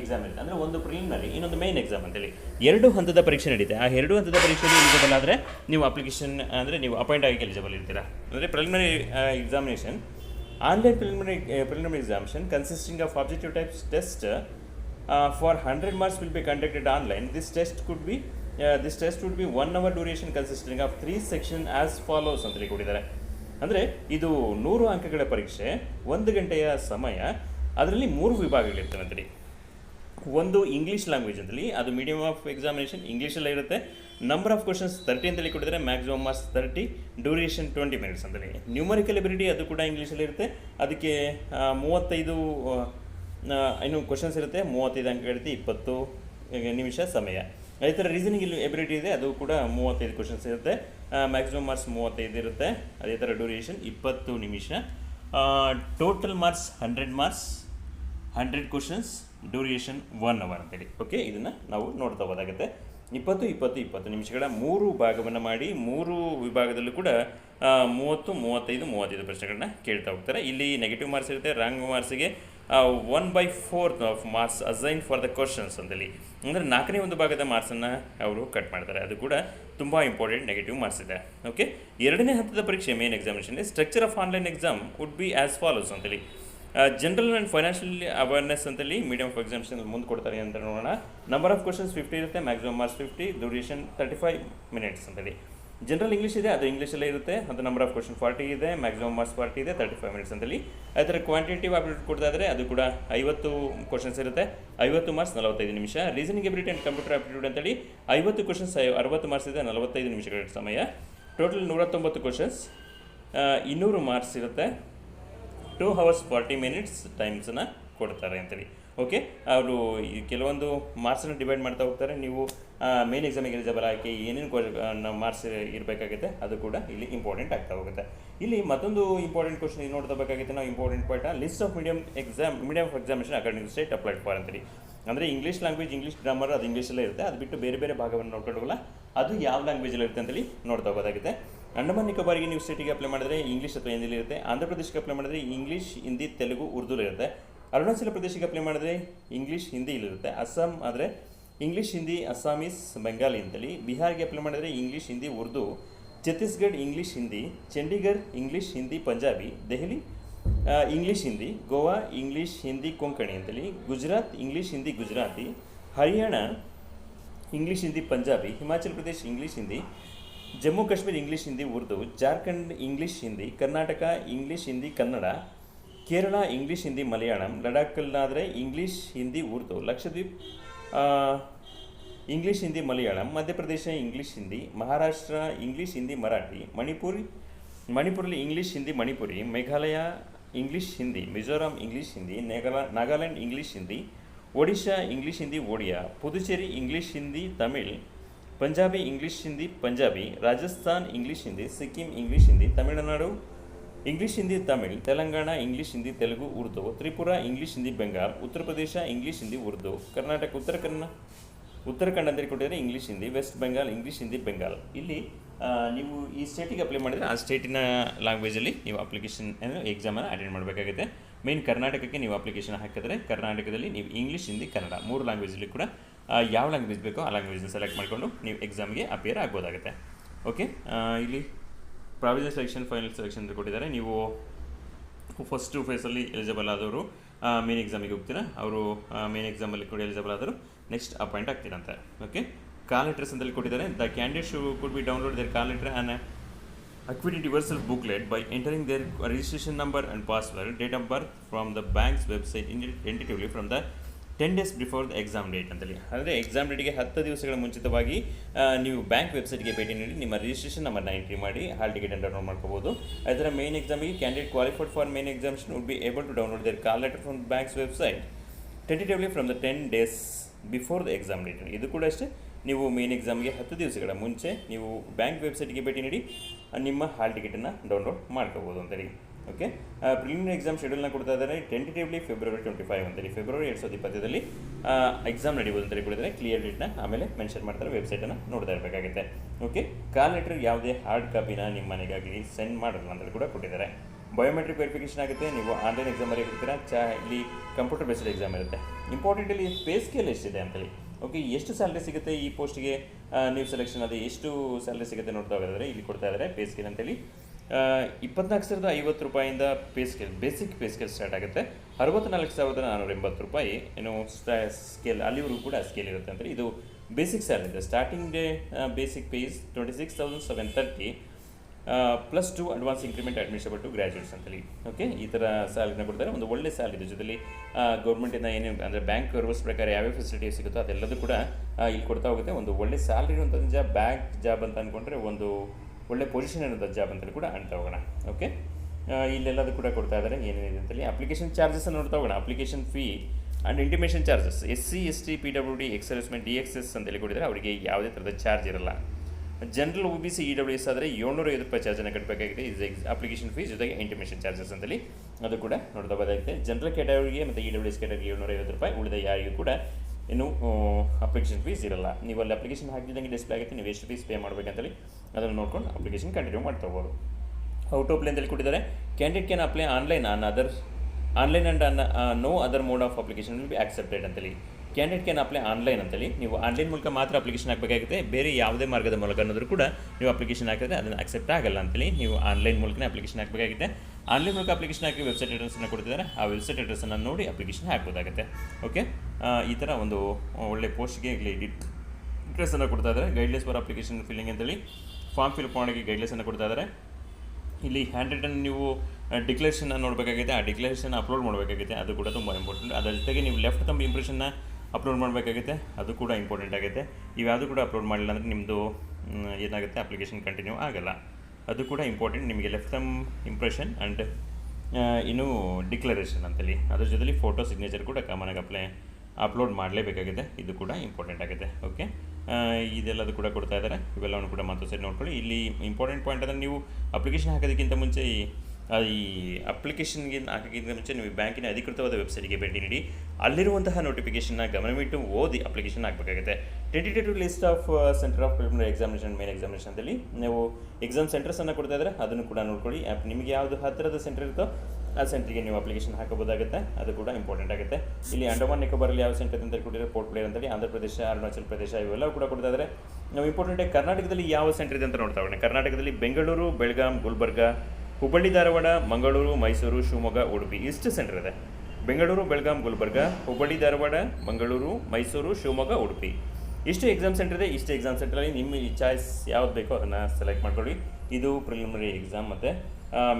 ಎಕ್ಸಾಮ್ ಇರುತ್ತೆ. ಅಂದರೆ ಒಂದು ಪ್ರಿಲಿಮಿನರಿ ಇನ್ನೊಂದು ಮೈನ್ ಎಕ್ಸಾಮ್ ಅಂತೇಳಿ. ಎರಡು ಹಂತದ ಪರೀಕ್ಷೆ ನಡೀತೆ. ಆ ಎರಡು ಹಂತದ ಪರೀಕ್ಷೆಯಲ್ಲಿ ಎಲಿಜಿಬಲ್ ಆದರೆ ನೀವು ಅಪ್ಲಿಕೇಶನ್ ಅಂದರೆ ನೀವು ಅಪಾಯಿಂಟ್ ಆಗಿ ಎಲಿಜಿಬಲ್ ಇರ್ತೀರಾ. ಅಂದರೆ preliminary examination online preliminary preliminary examination consisting of objective types test for hundred marks will be conducted online this test could be this test would be one hour duration consisting of three section as follows ಅಂತೇಳಿ ಕೊಟ್ಟಿದ್ದಾರೆ. ಅಂದರೆ ಇದು ನೂರು ಅಂಕಗಳ ಪರೀಕ್ಷೆ, ಒಂದು ಗಂಟೆಯ ಸಮಯ, ಅದರಲ್ಲಿ ಮೂರು ವಿಭಾಗಗಳಿರ್ತವೆ ಅಂತೇಳಿ ಒಂದು ಇಂಗ್ಲೀಷ್ ಲ್ಯಾಂಗ್ವೇಜ್ ಅಂತೇಳಿ ಅದು ಮೀಡಿಯಮ್ ಆಫ್ ಎಕ್ಸಾಮಿನೇಷನ್ ಇಂಗ್ಲೀಷಲ್ಲೇ ಇರುತ್ತೆ. ನಂಬರ್ ಆಫ್ ಕ್ವಶನ್ಸ್ ತರ್ಟಿ ಅಂತೇಳಿ ಕೊಟ್ಟಿದ್ದಾರೆ maximum marks thirty duration twenty minutes ಅಂತೇಳಿ ನ್ಯೂಮರಿಕಲ್ ಎಬಿಲಿಟಿ ಅದು ಕೂಡ ಇಂಗ್ಲೀಷಲ್ಲಿ ಇರುತ್ತೆ. ಅದಕ್ಕೆ ಮೂವತ್ತೈದು ಇನ್ನು ಕ್ವಶನ್ಸ್ ಇರುತ್ತೆ. ಮೂವತ್ತೈದು ಅಂಕ ಇರುತ್ತೆ, ಇಪ್ಪತ್ತು ನಿಮಿಷ ಸಮಯ. ಥರ ರೀಸನಿಂಗ್ ಇಲ್ಲಿ ಎಬಿಲಿಟಿ ಇದೆ, ಅದು ಕೂಡ ಮೂವತ್ತೈದು ಕ್ವಶನ್ಸ್ ಇರುತ್ತೆ. ಮ್ಯಾಕ್ಸಿಮಮ್ ಮಾರ್ಕ್ಸ್ ಮೂವತ್ತೈದು ಇರುತ್ತೆ. ಅದೇ ಥರ ಡ್ಯೂರೇಷನ್ ಇಪ್ಪತ್ತು ನಿಮಿಷ. Total marks hundred marks hundred questions duration one hour ಅಂತೇಳಿ. ಓಕೆ ಇದನ್ನು ನಾವು ನೋಡ್ತಾ ಹೋದಾಗುತ್ತೆ. ಇಪ್ಪತ್ತು ಇಪ್ಪತ್ತು ಇಪ್ಪತ್ತು ನಿಮಿಷಗಳ ಮೂರು ಭಾಗವನ್ನು ಮಾಡಿ, ಮೂರು ವಿಭಾಗದಲ್ಲೂ ಕೂಡ ಮೂವತ್ತು, ಮೂವತ್ತೈದು ಮೂವತ್ತೈದು ಪ್ರಶ್ನೆಗಳನ್ನ ಕೇಳ್ತಾ ಹೋಗ್ತಾರೆ. ಇಲ್ಲಿ ನೆಗೆಟಿವ್ ಮಾರ್ಕ್ಸ್ ಇರುತ್ತೆ wrong ಮಾರ್ಕ್ಸಿಗೆ one by fourth of marks assign for the questions ಅಂತೇಳಿ ಅಂದರೆ ನಾಲ್ಕನೇ ಒಂದು ಭಾಗದ ಮಾರ್ಕ್ಸನ್ನು ಅವರು ಕಟ್ ಮಾಡ್ತಾರೆ. ಅದು ಕೂಡ ತುಂಬ ಇಂಪಾರ್ಟೆಂಟ್ ನೆಗೆಟಿವ್ ಮಾರ್ಕ್ಸ್ ಇದೆ. ಓಕೆ ಎರಡನೇ ಹಂತದ ಪರೀಕ್ಷೆ main examination structure of online exam would be as follows ಅಂತೇಳಿ ಜನರಲ್ ಆ್ಯಂಡ್ ಫೈನಾನ್ಷಿಯಲ್ ಅವೇರ್ನೆಸ್ ಅಂತೇಳಿ ಮೀಡಿಯಮ್ ಆಫ್ ಎಕ್ಸಾಮ್ಷನ್ ಮುಂದೆ ಕೊಡ್ತಾರೆ ಅಂತ ನೋಡೋಣ. ನಂಬರ್ ಆಫ್ ಕ್ವಶನ್ಸ್ ಫಿಫ್ಟಿ ಇರುತ್ತೆ maximum marks fifty duration thirty five minutes ಅಂತೇಳಿ ಜನರಲ್ ಇಂಗ್ಲೀಷ್ ಇದೆ, ಅದು ಇಂಗ್ಲೀಷಲ್ಲೇ ಇರುತ್ತೆ. ಅದು ನಂಬರ್ ಆಫ್ ಕ್ವಶನ್ ಫಾರ್ಟಿ ಇದೆ ಮ್ಯಾಕ್ಸಿಮಮ್ ಮಾರ್ಕ್ಸ್ ಫಾರ್ಟಿ ಇದೆ ತರ್ಟಿ ಫೈವ್ ಮಿನಿಟ್ಸ್ ಅಂತೇಳಿ. ಅದರ ಕ್ವಾಂಟಿಟಿವ್ ಅಪ್ಡೇಟ್ ಕೊಡ್ತಾ ಇದ್ದರೆ ಅದು ಕೂಡ ಐವತ್ತು ಕ್ವಶನ್ಸ್ ಇರುತ್ತೆ. ಐವತ್ತು ಮಾರ್ಕ್ಸ್ ನಲವತ್ತೈದು ನಿಮಿಷ. Reasoning ability and computer aptitude ಅಂತೇಳಿ ಐವತ್ತು ಕ್ವಶನ್ಸ್ ಅರವತ್ತು ಮಾರ್ಕ್ಸ್ ಇದೆ, ನಲವತ್ತೈದು ನಿಮಿಷಗಳ ಸಮಯ. ಟೋಟಲ್ ನೂರ ತೊಂಬತ್ತು ಕ್ವಶನ್ಸ್ ಇನ್ನೂರು ಮಾರ್ಕ್ಸ್ ಇರುತ್ತೆ. ಟೂ ಹವರ್ಸ್ ಫಾರ್ಟಿ ಮಿನಿಟ್ಸ್ ಟೈಮ್ಸನ್ನು ಕೊಡ್ತಾರೆ ಅಂತೇಳಿ. ಓಕೆ ಅವರು ಈ ಕೆಲವೊಂದು ಮಾರ್ಕ್ಸನ್ನು ಡಿವೈಡ್ ಮಾಡ್ತಾ ಹೋಗ್ತಾರೆ. ನೀವು ಮೇನ್ ಎಕ್ಸಾಮಿಗೆ ಎಲಿಜಿಬಲ್ ಆಗಿ ಏನೇನು ಮಾರ್ಕ್ಸ್ ಇರಬೇಕಾಗುತ್ತೆ, ಅದು ಕೂಡ ಇಲ್ಲಿ ಇಂಪಾರ್ಟೆಂಟ್ ಆಗ್ತಾ ಹೋಗುತ್ತೆ. ಇಲ್ಲಿ ಮತ್ತೊಂದು ಇಂಪಾರ್ಟೆಂಟ್ ಕ್ವಶನ್ ಏನು ನೋಡ್ತಾ ಬೇಕಾಗುತ್ತೆ ನಾವು important point list of medium exam medium of examination according state applied for ಅಂತೀರಿ. ಅಂದರೆ ಇಂಗ್ಲೀಷ್ ಲ್ಯಾಂಗ್ವೇಜ್ ಇಂಗ್ಲೀಷ್ ಗ್ರಾಮರ್ ಅದು ಇಂಗ್ಲೀಷಲ್ಲೇ ಇರುತ್ತೆ. ಅದು ಬಿಟ್ಟು ಬೇರೆ ಬೇರೆ ಭಾಗವನ್ನು ನೋಡ್ಕೊಂಡು ಹೋಗಲ್ಲ ಅದು ಯಾವ ಲ್ಯಾಂಗ್ವೇಜಲ್ಲಿ ಇರುತ್ತೆ ಅಂತೇಳಿ ನೋಡ್ತಾ ಹೋಗೋದಾಗುತ್ತೆ. ಅಂಡಮಾನ್ ನಿಕೋಬಾರಿಗೆ ನೀವು ಸ್ಟೇಟಿಗೆ ಅಪ್ಲೈ ಮಾಡಿದ್ರೆ ಇಂಗ್ಲೀಷ್ ಅಥವಾ ಹಿಂದಿಲಿ ಇರುತ್ತೆ. ಆಂಧ್ರ ಪ್ರದೇಶಕ್ಕೆ ಅಪ್ಲೈ ಮಾಡಿದ್ರೆ ಇಂಗ್ಲೀಷ್ ಹಿಂದಿ ತೆಲುಗು ಉರ್ದು ಇರುತ್ತೆ. ಅರುಣಾಚಲ ಪ್ರದೇಶಕ್ಕೆ ಅಪ್ಲೈ ಮಾಡಿದ್ರೆ ಇಂಗ್ಲೀಷ್ ಹಿಂದಿ ಇಲ್ಲಿರುತ್ತೆ. ಅಸ್ಸಾಂ ಆದರೆ ಇಂಗ್ಲೀಷ್ ಹಿಂದಿ ಅಸ್ಸಾಮೀಸ್ ಬೆಂಗಾಲಿ ಅಂತೇಳಿ. ಬಿಹಾರ್ಗೆ ಅಪ್ಲೈ ಮಾಡಿದ್ರೆ English Hindi Urdu Chhattisgarh English Hindi Chandigarh English Hindi Punjabi Delhi English Hindi Goa English Hindi Konkani ಅಂತೇಳಿ. Gujarat English Hindi Gujarati Haryana English Hindi Punjabi Himachal Pradesh English Hindi Jammu Kashmir English Hindi Urdu Jharkhand English Hindi Karnataka English Hindi Kannada Kerala, English, Hindi, Malayalam. ಲಡಾಖಲ್ಲಾದರೆ English, Hindi, Urdu. Lakshadweep English, Hindi, Malayalam. Madhya Pradesh, English, Hindi. Maharashtra, English, Hindi, Marathi. Manipuri ಮಣಿಪುರಲ್ಲಿ English, Hindi, Manipuri. Meghalaya, English, Hindi. Mizoram, English, Hindi. Nagaland, Nagaland, English, Hindi. Odisha, English, Hindi, Odia. Puducherry, English, Hindi, Tamil. Punjabi, English, Hindi, Punjabi. Rajasthan, English, Hindi. Sikkim, English, Hindi. Tamil Nadu English Hindi Tamil Telangana English Hindi Telugu Urdu Tripura English Hindi Bengal Uttar Pradesh English Hindi Urdu Karnataka Uttara Kannada Uttarakhand ಅಂದರೆ ಕೊಟ್ಟಿದ್ದಾರೆ ಇಂಗ್ಲೀಷ್ ಹಿಂದಿ ವೆಸ್ಟ್ ಬೆಂಗಾಲ್ ಇಂಗ್ಲೀಷ್ ಹಿಂದಿ ಬೆಂಗಾಲ್ ಇಲ್ಲಿ ನೀವು ಈ ಸ್ಟೇಟಿಗೆ ಅಪ್ಲೈ ಮಾಡಿದರೆ ಆ ಸ್ಟೇಟಿನ ಲ್ಯಾಂಗ್ವೇಜಲ್ಲಿ ನೀವು ಅಪ್ಲಿಕೇಶನ್ ಏನು ಎಕ್ಸಾಮನ್ನು ಅಟೆಂಡ್ ಮಾಡಬೇಕಾಗುತ್ತೆ. ಮೇನ್ ಕರ್ನಾಟಕಕ್ಕೆ ನೀವು ಅಪ್ಲಿಕೇಶನ್ ಹಾಕಿದರೆ ಕರ್ನಾಟಕದಲ್ಲಿ ನೀವು ಇಂಗ್ಲೀಷ್ ಹಿಂದಿ ಕನ್ನಡ ಮೂರು ಲ್ಯಾಂಗ್ವೇಜಲ್ಲಿ ಕೂಡ ಯಾವ ಲ್ಯಾಂಗ್ವೇಜ್ ಬೇಕೋ ಆ ಲ್ಯಾಂಗ್ವೇಜ್ನ ಸೆಲೆಕ್ಟ್ ಮಾಡಿಕೊಂಡು ನೀವು ಎಕ್ಸಾಮ್ಗೆ ಅಪಿಯರ್ ಆಗ್ಬೋದಾಗುತ್ತೆ. ಓಕೆ ಇಲ್ಲಿ ಪ್ರಾವಿಷನಲ್ ಸೆಲೆಕ್ಷನ್ ಫೈನಲ್ ಸೆಲೆಕ್ಷನ್ ಅಂತ ಕೊಟ್ಟಿದ್ದಾರೆ. ನೀವು ಫಸ್ಟ್ ಟು ಫೇಸಲ್ಲಿ ಎಲಿಜಿಬಲ್ ಆದವರು ಮೇನ್ ಎಕ್ಸಾಮಿಗೆ ಹೋಗ್ತೀರಾ. ಅವರು ಮೇನ್ ಎಕ್ಸಾಮಲ್ಲಿ ಕೂಡ ಎಲಿಜಿಬಲ್ ಆದರು ನೆಕ್ಸ್ಟ್ ಅಪಾಯಿಂಟ್ ಆಗ್ತೀರಂತೆ. ಓಕೆ ಕಾಲ್ ಲೆಟರ್ಸ್ ಅಂತಲ್ಲಿ ಕೊಟ್ಟಿದ್ದಾರೆ. The candidate should could be download their call letter and acquitted yourself booklet by entering their registration number and password, date of from the bank's website ಇಂಡಿ tentatively from the ten days before the exam date ಅಂತೇಳಿ ಅಂದರೆ ಎಕ್ಸಾಮ್ ಡೇಟಿಗೆ ಹತ್ತು ದಿವಸಗಳ ಮುಂಚಿತವಾಗಿ ನೀವು ಬ್ಯಾಂಕ್ ವೆಬ್ಸೈಟ್ಗೆ ಭೇಟಿ ನೀಡಿ, ನಿಮ್ಮ ರಿಜಿಸ್ಟ್ರೇಷನ್ ನಂಬರ್ನ ಎಂಟ್ರಿ ಮಾಡಿ ಹಾಲ್ ಟಿಕೆಟ್ ಡೌನ್ಲೋಡ್ ಮಾಡ್ಕೋಬೋದು. ಅದರ main ಎಕ್ಸಾಮಿಗೆ candidate qualified for main examination would be able to download their call letter from bank's website tentatively from the ten days before the exam date ಇದು ಕೂಡ ಅಷ್ಟೇ. ನೀವು ಮೇನ್ ಎಕ್ಸಾಮ್ಗೆ ಹತ್ತು ದಿವಸಗಳ ಮುಂಚೆ ನೀವು ಬ್ಯಾಂಕ್ ವೆಬ್ಸೈಟ್ಗೆ ಭೇಟಿ ನೀಡಿ, ನಿಮ್ಮ ಹಾಲ್ ಟಿಕೆಟನ್ನು ಡೌನ್ಲೋಡ್ ಮಾಡ್ಕೋಬೋದು ಅಂತೇಳಿ ಓಕೆ ಪ್ರಿಲಿಮಿನರಿ ಎಕ್ಸಾಮ್ ಶೆಡ್ಯೂಲ್ನ ಕೊಡ್ತಾ ಇದ್ದಾರೆ. ಟೆಂಟೇಟಿವ್ಲಿ ಫೆಬ್ರವರಿ ಟ್ವೆಂಟಿ ಫೈವ್ ಅಂತೇಳಿ ಫೆಬ್ರವರಿ ಎರಡು ಸಾವಿರದ ಇಪ್ಪತ್ತೈದಲ್ಲಿ ಎಕ್ಸಾಮ್ ನಡೆಯುವುದು ಅಂತೇಳಿ ಕೊಡಿದ್ದಾರೆ ಕ್ಲಿಯರ್ ಡೇಟ್ನ ಆಮೇಲೆ ಮೆನ್ಷನ್ ಮಾಡ್ತಾರೆ ವೆಬ್ಸೈಟನ್ನು ನೋಡ್ತಾ ಇರಬೇಕಾಗುತ್ತೆ. ಓಕೆ ಕಾಲ್ ಲೆಟರ್ ಯಾವುದೇ ಹಾರ್ಡ್ ಕಾಪಿನ ನಿಮ್ಮ ಮನೆಗಾಗಲಿ ಸೆಂಡ್ ಮಾಡಲ್ಲ ಅಂತೇಳಿ ಕೂಡ ಕೊಟ್ಟಿದ್ದಾರೆ. ಬಯೋಮೆಟ್ರಿಕ್ ವೆರಿಫಿಕೇಶನ್ ಆಗುತ್ತೆ. ನೀವು ಆನ್ಲೈನ್ ಎಕ್ಸಾಮ್ ಕೊಡ್ತೀರಾ ಚಾ, ಇಲ್ಲಿ ಕಂಪ್ಯೂಟರ್ ಬೇಸ್ಡ್ ಎಕ್ಸಾಮ್ ಇರುತ್ತೆ. ಇಂಪಾರ್ಟೆಂಟ್ ಇಲ್ಲಿ ಪೇ ಸ್ಕೇಲ್ ಎಷ್ಟಿದೆ ಅಂತೇಳಿ ಓಕೆ ಎಷ್ಟು ಸ್ಯಾಲ್ರಿ ಸಿಗುತ್ತೆ ಈ ಪೋಸ್ಟ್ಗೆ ನೀವು ಸೆಲೆಕ್ಷನ್ ಅದು ಎಷ್ಟು ಸ್ಯಾಲ್ರಿ ಸಿಗುತ್ತೆ ನೋಡ್ತಾ ಹೋಗೋದಾದರೆ. ಇಲ್ಲಿ ಕೊಡ್ತಾ ಇದ್ದಾರೆ ಪೇ ಸ್ಕೇಲ್ ಅಂತೇಳಿ ಇಪ್ಪತ್ನಾಲ್ಕು ಸಾವಿರದ ಐವತ್ತು ರೂಪಾಯಿಂದ pay scale, basic pay scale start ಆಗುತ್ತೆ. ಅರವತ್ತ್ನಾಲ್ಕು ಸಾವಿರದ ನಾನ್ನೂರ ಎಂಬತ್ತು ರೂಪಾಯಿ. ಏನು ಸ್ಕೇಲ್, ಅಲ್ಲಿವರೆಗೂ ಕೂಡ ಸ್ಕೇಲ್ ಇರುತ್ತೆ ಅಂದರೆ ಇದು ಬೇಸಿಕ್ ಸ್ಯಾಲರಿ ಇದೆ. Starting day basic pays twenty six thousand seven thirty plus two advance increment admission to graduates ಅಂತೇಳಿ ಓಕೆ ಈ ಥರ ಸ್ಯಾಲರಿನ ಕೊಡ್ತಾರೆ. ಒಂದು ಒಳ್ಳೆ ಸ್ಯಾಲರಿ ಇದೆ. ಜೊತೆಲಿ ಗೌರ್ಮೆಂಟಿಂದ ಏನೇನು ಅಂದರೆ ಬ್ಯಾಂಕ್ ರೂಲ್ಸ್ ಪ್ರಕಾರ ಯಾವ್ಯಾವ ಫೆಸಿಲಿಟಿ ಸಿಗುತ್ತೋ ಅದೆಲ್ಲದೂ ಕೂಡ ಇಲ್ಲಿ ಕೊಡ್ತಾ ಹೋಗುತ್ತೆ. ಒಂದು ಒಳ್ಳೆ ಸ್ಯಾಲರಿ ಅಂತ ಅಂದ್ರೆ ಬ್ಯಾಂಕ್ ಜಾಬ್ ಅಂತ ಅಂದ್ಕೊಂಡ್ರೆ ಒಂದು ಒಳ್ಳೆ ಪೊಸಿಷನ್ ಇರುವಂಥ ಜಾಬ್ ಅಂತಲೂ ಕೂಡ ಅಂತ ಹೋಗೋಣ. ಓಕೆ ಇಲ್ಲೆಲ್ಲದೂ ಕೂಡ ಕೊಡ್ತಾ ಇದ್ದಾರೆ ಏನೇನಿದೆ ಅಂತೇಳಿ ಅಪ್ಲಿಕೇಶನ್ ಚಾರ್ಜಸ್ ನೋಡ್ತಾ ಹೋಗೋಣ. Application fee and intimation charges S C S T P W D exservicemen D X S ಅಂತೇಳಿ ಕೊಟ್ಟಿದ್ದಾರೆ ಅವರಿಗೆ ಯಾವುದೇ ಥರದ ಚಾರ್ಜ್ ಇರಲ್ಲ. General O B C E W S ಆದರೆ ಏಳ್ನೂರ ಐವತ್ತು ರೂಪಾಯಿ ಚಾರ್ಜನ್ನು ಕಟ್ಟಬೇಕಾಗಿದೆ ಇದು ಎಕ್ಸ್ ಅಪ್ಲಿಕೇಶನ್ ಫೀಸ್ ಜೊತೆಗೆ ಇಂಟಿಮೇಷನ್ ಚಾರ್ಜಸ್ ಅಂತೇಳಿ ಅದು ಕೂಡ ನೋಡ್ತಾ ಬೋದಾಗುತ್ತೆ ಜನರಲ್ ಕ್ಯಾಟಗರಿಗೆ ಮತ್ತು ಇ ಡಬ್ಲ್ಯೂ ಎಸ್ ಕ್ಯಾಟಗರಿಗೆ ಏಳ್ನೂರ ಐವತ್ತು ರೂಪಾಯಿ, ಉಳಿದ ಯಾರಿಗೂ ಕೂಡ ಇನ್ನೂ ಅಪ್ಲಿಕೇಶನ್ ಫೀಸ್ ಇರಲ್ಲ. ನೀವು ಅಲ್ಲಿ ಅಪ್ಲಿಕೇಶನ್ ಹಾಕಿದಂಗೆ ಡಿಸ್ಪ್ಲೇ ಆಗುತ್ತೆ. ನೀವು ಎಷ್ಟು ಫೀಸ್ ಪೇ ಮಾಡಬೇಕಂತೇಳಿ ಅದನ್ನು ನೋಡ್ಕೊಂಡು ಅಪ್ಲಿಕೇಶನ್ ಕಂಟಿನ್ಯೂ ಮಾಡ್ತಾ ಹೋಗ್ಬೋದು ಔಟ್ ಆಫ್ ಅಂತೇಳಿ ಕೊಟ್ಟಿದ್ದಾರೆ candidate can apply online on others online and an no other mode of application will be accepted ಅಂತೇಳಿ. ಕ್ಯಾಂಡಿಡೇಟ್ ಕ್ಯಾನ್ ಅಪ್ಲೈ ಆನ್ಲೈನ್ ಅಂತೇಳಿ. ನೀವು ಆನ್ಲೈನ್ ಮೂಲಕ ಮಾತ್ರ ಅಪ್ಲಿಕೇಶನ್ ಹಾಕಬೇಕಾಗುತ್ತೆ. ಬೇರೆ ಯಾವುದೇ ಮಾರ್ಗದ ಮೂಲಕ ಅನ್ನೋದ್ರು ಕೂಡ ನೀವು ಅಪ್ಲಿಕೇಶನ್ ಹಾಕಿದ್ರೆ ಅದನ್ನು ಅಕ್ಸೆಪ್ಟ್ ಆಗಲ್ಲ ಅಂತೇಳಿ ನೀವು ಆನ್ಲೈನ್ ಮೂಲಕನೇ ಅಪ್ಲಿಕೇಶನ್ ಹಾಕಬೇಕಾಗುತ್ತೆ. ಆನ್ಲೈನ್ ಮೂಲಕ ಅಪ್ಲಿಕೇಶನ್ ಹಾಕಿ ವೆಬ್ಸೈಟ್ ಅಡ್ರೆಸ್ಸನ್ನು ಕೊಡ್ತಿದ್ದಾರೆ. ಆ ವೆಬ್ಸೈಟ್ ಅಡ್ರೆಸ್ಸನ್ನು ನೋಡಿ ಅಪ್ಲಿಕೇಶನ್ ಹಾಕ್ಬೋದಾಗುತ್ತೆ. ಓಕೆ ಈ ಥರ ಒಂದು ಒಳ್ಳೆ ಪೋಸ್ಟ್ಗೆ ಇಲ್ಲಿ ಅಡ್ರೆಸ್ಸನ್ನು ಕೊಡ್ತಾ ಇದ್ದಾರೆ. ಗೈಡ್ಲೈನ್ಸ್ ಫಾರ್ ಅಪ್ಲಿಕೇಶನ್ ಫಿಲ್ಲಿಂಗ್ ಅಂತೇಳಿ. ಫಾರ್ಮ್ ಫಿಲ್ ಮಾಡೋಕ್ಕೆ ಗೈಡ್ಲೈನ್ಸನ್ನು ಕೊಡ್ತಾ ಇದ್ದಾರೆ ಇಲ್ಲಿ ಹ್ಯಾಂಡ್ ರಿಟನ್ ನೀವು ಡಿಕ್ಲರೇಷನ್ ನೋಡಬೇಕಾಗಿದೆ ಆ ಡಿಕ್ಲರೇಷನ್ ಅಪ್ಲೋಡ್ ಮಾಡಬೇಕಾಗಿದೆ ಅದು ಕೂಡ ತುಂಬ ಇಂಪಾರ್ಟೆಂಟ್ ಅದರ ಜೊತೆಗೆ ನೀವು ಲೆಫ್ಟ್ ತಂಬ್ ಇಂಪ್ರೆಷನ್ನ ಅಪ್ಲೋಡ್ ಮಾಡಬೇಕಾಗುತ್ತೆ. ಅದು ಕೂಡ ಇಂಪಾರ್ಟೆಂಟ್ ಆಗುತ್ತೆ. ಇವ್ಯಾವುದು ಕೂಡ ಅಪ್ಲೋಡ್ ಮಾಡಿಲ್ಲ ಅಂದರೆ ನಿಮ್ಮದು ಏನಾಗುತ್ತೆ? ಅಪ್ಲಿಕೇಶನ್ ಕಂಟಿನ್ಯೂ ಆಗಲ್ಲ. ಅದು ಕೂಡ ಇಂಪಾರ್ಟೆಂಟ್ ನಿಮಗೆ ಲೆಫ್ಟ್ ತಮ್ ಇಂಪ್ರೆಷನ್ ಆ್ಯಂಡ್ ಇನ್ನು ಡಿಕ್ಲರೇಷನ್ ಅಂತೇಳಿ. ಅದ್ರ ಜೊತೆಲಿ ಫೋಟೋ ಸಿಗ್ನೇಚರ್ ಕೂಡ ಕಾಮನಾಗಿ ಅಪ್ಲೈ ಅಪ್ಲೋಡ್ ಮಾಡಲೇಬೇಕಾಗಿದೆ ಇದು ಕೂಡ ಇಂಪಾರ್ಟೆಂಟ್ ಆಗುತ್ತೆ. ಓಕೆ ಇದೆಲ್ಲದು ಕೂಡ ಕೊಡ್ತಾ ಇದ್ದಾರೆ. ಇವೆಲ್ಲವನ್ನು ಕೂಡ ಮತ್ತೊಂದು ಸರಿ ನೋಡ್ಕೊಳ್ಳಿ. ಇಲ್ಲಿ ಇಂಪಾರ್ಟೆಂಟ್ ಪಾಯಿಂಟ್ ಅಂದರೆ ನೀವು ಅಪ್ಲಿಕೇಶನ್ ಹಾಕೋದಕ್ಕಿಂತ ಮುಂಚೆ ಈ ಈ ಅಪ್ಲಿಕೇಶನ್ಗೆ ಹಾಕೋಕ್ಕಿಂತ ಮುಂಚೆ ನೀವು ಬ್ಯಾಂಕಿನ ಅಧಿಕೃತವಾದ ವೆಬ್ಸೈಟ್ಗೆ ಭೇಟಿ ನೀಡಿ. ಅಲ್ಲಿರುವಂತಹ ನೋಟಿಫಿಕೇಶನ್ನ ಗಮನವಿಟ್ಟು ಓದಿ ಅಪ್ಲಿಕೇಶನ್ ಹಾಕಬೇಕಾಗುತ್ತೆ. Tentative list of centre of preliminary examination main ಎಕ್ಸಾಮಿನೇಷನ್ದಲ್ಲಿ ನೀವು ಎಕ್ಸಾಮ್ ಸೆಂಟರ್ಸನ್ನು ಕೊಡ್ತಾ ಇದ್ದಾರೆ. ಅದನ್ನು ಕೂಡ ನೋಡ್ಕೊಳ್ಳಿ. ಆ್ಯಪ್ ನಿಮಗೆ ಯಾವುದು ಹತ್ತಿರದ ಸೆಂಟರ್ ಇರುತ್ತೋ ಸೆಂಟ್ರಿಗೆ ನೀವು ಅಪ್ಲಿಕೇಶನ್ ಹಾಕಬಹುದಾಗುತ್ತೆ. ಅದು ಕೂಡ ಇಂಪಾರ್ಟೆಂಟ್ ಆಗುತ್ತೆ. ಇಲ್ಲಿ ಅಂಡಮಾನ್ ನಿಕೋಬಾರಲ್ಲಿ ಯಾವ ಸೆಂಟರ್ ಅಂತ ಕೊಟ್ಟಿದ್ದಾರೆ ಪೋರ್ಟ್ ಪ್ಲೇಯರ್ ಅಂತೇಳಿ, ಆಂಧ್ರ ಪ್ರದೇಶ, ಅರುಣಾಚಲ ಪ್ರದೇಶ ಇವೆಲ್ಲ ಕೂಡ ಕೊಡ್ತಾ ಇದ್ದಾರೆ ನಾವು ಇಂಪಾರ್ಟೆಂಟ್ ಕರ್ನಾಟಕದಲ್ಲಿ ಯಾವ ಸೆಂಟರ್ ಇದೆ ಅಂತ ನೋಡ್ತಾ ಹೋಗೋಣ. ಕರ್ನಾಟಕದಲ್ಲಿ ಬೆಂಗಳೂರು, ಬೆಳಗಾಂ, ಗುಲ್ಬರ್ಗ, ಹುಬ್ಬಳ್ಳಿ, ಧಾರವಾಡ, ಮಂಗಳೂರು, ಮೈಸೂರು, ಶಿವಮೊಗ್ಗ, ಉಡುಪಿ ಇಷ್ಟು ಸೆಂಟರ್ ಇದೆ. ಬೆಂಗಳೂರು, ಬೆಳಗಾಂ, ಗುಲ್ಬರ್ಗ, ಹುಬ್ಬಳ್ಳಿ, ಧಾರವಾಡ, ಮಂಗಳೂರು, ಮೈಸೂರು, ಶಿವಮೊಗ್ಗ, ಉಡುಪಿ. ಇಷ್ಟು ಎಕ್ಸಾಮ್ ಸೆಂಟರ್ ಇದೆ. ಇಷ್ಟು ಎಕ್ಸಾಮ್ ಸೆಂಟ್ರಲ್ಲಿ ನಿಮ್ಮ ಚಾಯ್ಸ್ ಯಾವ್ದು ಬೇಕೋ ಅದನ್ನು ಸೆಲೆಕ್ಟ್ ಮಾಡ್ಕೊಳ್ಳಿ. ಇದು ಪ್ರಿಲಿಮಿನರಿ ಎಕ್ಸಾಮ್ ಮತ್ತು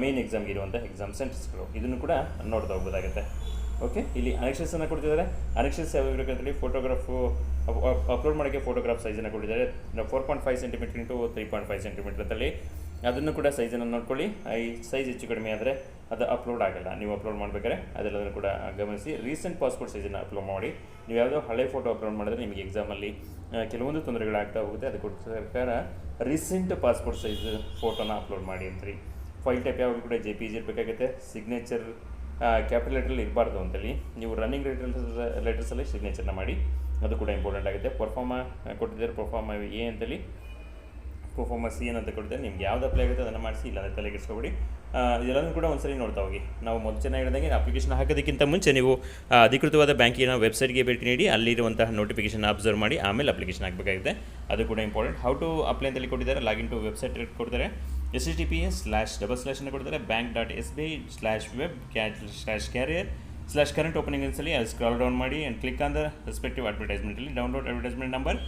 ಮೇನ್ ಎಕ್ಸಾಮ್ಗೆ ಇರುವಂಥ ಎಕ್ಸಾಮ್ ಸೆಂಟರ್ಸ್ಗಳು ಇದನ್ನು ಕೂಡ ನೋಡ್ತಾ ಹೋಗ್ಬೋದಾಗುತ್ತೆ. ಓಕೆ ಇಲ್ಲಿ ಅನೆಕ್ಷನ್ಸನ್ನು ಕೊಡ್ತಿದ್ದಾರೆ. ಅನೆಕ್ಷನ್ಸ್ ಯಾವ ಇರಬೇಕಂತೇಳಿ ಫೋಟೋಗ್ರಾಫು ಅಪ್ಲೋಡ್ ಮಾಡೋಕ್ಕೆ ಫೋಟೋಗ್ರಾಫ್ ಸೈಜನ್ನು ಕೊಟ್ಟಿದ್ದಾರೆ. Four point five centimetre into three point five centimetre ಅಂತೇಳಿ ಅದನ್ನು ಕೂಡ ಸೈಜನ್ನು ನೋಡ್ಕೊಳ್ಳಿ. ಈ ಸೈಜ್ ಹೆಚ್ಚು ಕಡಿಮೆ ಆದರೆ ಅದು ಅಪ್ಲೋಡ್ ಆಗಲ್ಲ. ನೀವು ಅಪ್ಲೋಡ್ ಮಾಡಬೇಕಾದ್ರೆ ಅದೆಲ್ಲದನ್ನು ಕೂಡ ಗಮನಿಸಿ. ರೀಸೆಂಟ್ ಪಾಸ್ಪೋರ್ಟ್ ಸೈಜನ್ನು ಅಪ್ಲೋಡ್ ಮಾಡಿ. ನೀವು ಯಾವುದೋ ಹಳೆ ಫೋಟೋ ಅಪ್ಲೋಡ್ ಮಾಡಿದ್ರೆ ನಿಮಗೆ ಎಕ್ಸಾಮಲ್ಲಿ ಕೆಲವೊಂದು ತೊಂದರೆಗಳಾಗ್ತಾ ಹೋಗುತ್ತೆ. ಅದಕ್ಕೋಸ್ಕರ ರೀಸೆಂಟ್ ಪಾಸ್ಪೋರ್ಟ್ ಸೈಜ್ ಫೋಟೋನ ಅಪ್ಲೋಡ್ ಮಾಡಿ ಅಂತ್ರಿ. ಫೈಲ್ ಟೈಪ್ ಯಾವಾಗ ಕೂಡ ಜೆ ಪಿ ಜಿ ಇರಬೇಕಾಗುತ್ತೆ ಸಿಗ್ನೇಚರ್ ಕ್ಯಾಪಿಟಲ್ ಲೆಟ್ರಲ್ಲಿ ಇರಬಾರ್ದು ಅಂತೇಳಿ. ನೀವು ರನ್ನಿಂಗ್ ಲೆಟರ್ಸ್ ಲೆಟರ್ಸಲ್ಲಿ ಸಿಗ್ನೇಚರ್ನ ಮಾಡಿ. ಅದು ಕೂಡ ಇಂಪಾರ್ಟೆಂಟ್ ಆಗುತ್ತೆ. ಪರ್ಫಾರ್ಮ ಕೊಟ್ಟಿದ್ದಾರೆ. ಪರ್ಫಾರ್ಮ ಎ ಅಂತೇಳಿ. ಪರ್ಫಾರ್ಮೆನ್ಸ್ ಏನಂತ ಕೊಟ್ಟಿದ್ದಾರೆ ನಿಮ್ಗೆ ಯಾವ್ದು ಅಪ್ಲೈ ಆಗುತ್ತೆ ಅದನ್ನು ಮಾಡಿಸಿ, ಇಲ್ಲ ತಲೆ ಕೆಡಿಸ್ಕೊಬಿಡಿ ಇದೆಲ್ಲನೂ ಕೂಡ ಒಂದ್ಸರಿ ನೋಡ್ತಾ ಹೋಗಿ. ನಾವು ಮೊದಲು ಚೆನ್ನಾಗಿ ಹೇಳಿದಂಗೆ ಅಪ್ಲಿಕೇಶನ್ ಹಾಕೋದಕ್ಕಿಂತ ಮುಂಚೆ ನೀವು ಅಧಿಕೃತವಾದ ಬ್ಯಾಂಕಿನ ವೆಬ್ಸೈಟ್ಗೆ ಭೇಟಿ ನೀಡಿ, ಅಲ್ಲಿರುವಂತಹ ನೋಟಿಫಿಕೇಶನ್ ಅಬ್ಸರ್ವ್ ಮಾಡಿ, ಆಮೇಲೆ ಅಪ್ಲಿಕೇಶನ್ ಹಾಕಬೇಕಾಗಿದೆ ಅದು ಕೂಡ ಇಂಪಾರ್ಟೆಂಟ್ ಹೌ ಟು ಅಪ್ಲೈ ಅಂತೇಳಿ ಕೊಟ್ಟಿದ್ದಾರೆ ಲಾಗಿನ್ ಟು ವೆಬ್ಸೈಟ್ ಕೊಡ್ತಾರೆ. S S T P S slash double ಸ್ಲ್ಯಾಶನ್ನು ಕೊಡ್ತಾರೆ. Bank dot S B I slash web cat slash career slash current opening ಅನ್ಸಲಿ ಅಲ್ಲಿ ಸ್ಕ್ರಾಲ್ ಡೌನ್ ಮಾಡಿ and click on the respective ಅಡ್ವರ್ಟೈಸ್ಮೆಂಟಲ್ಲಿ download advertisement number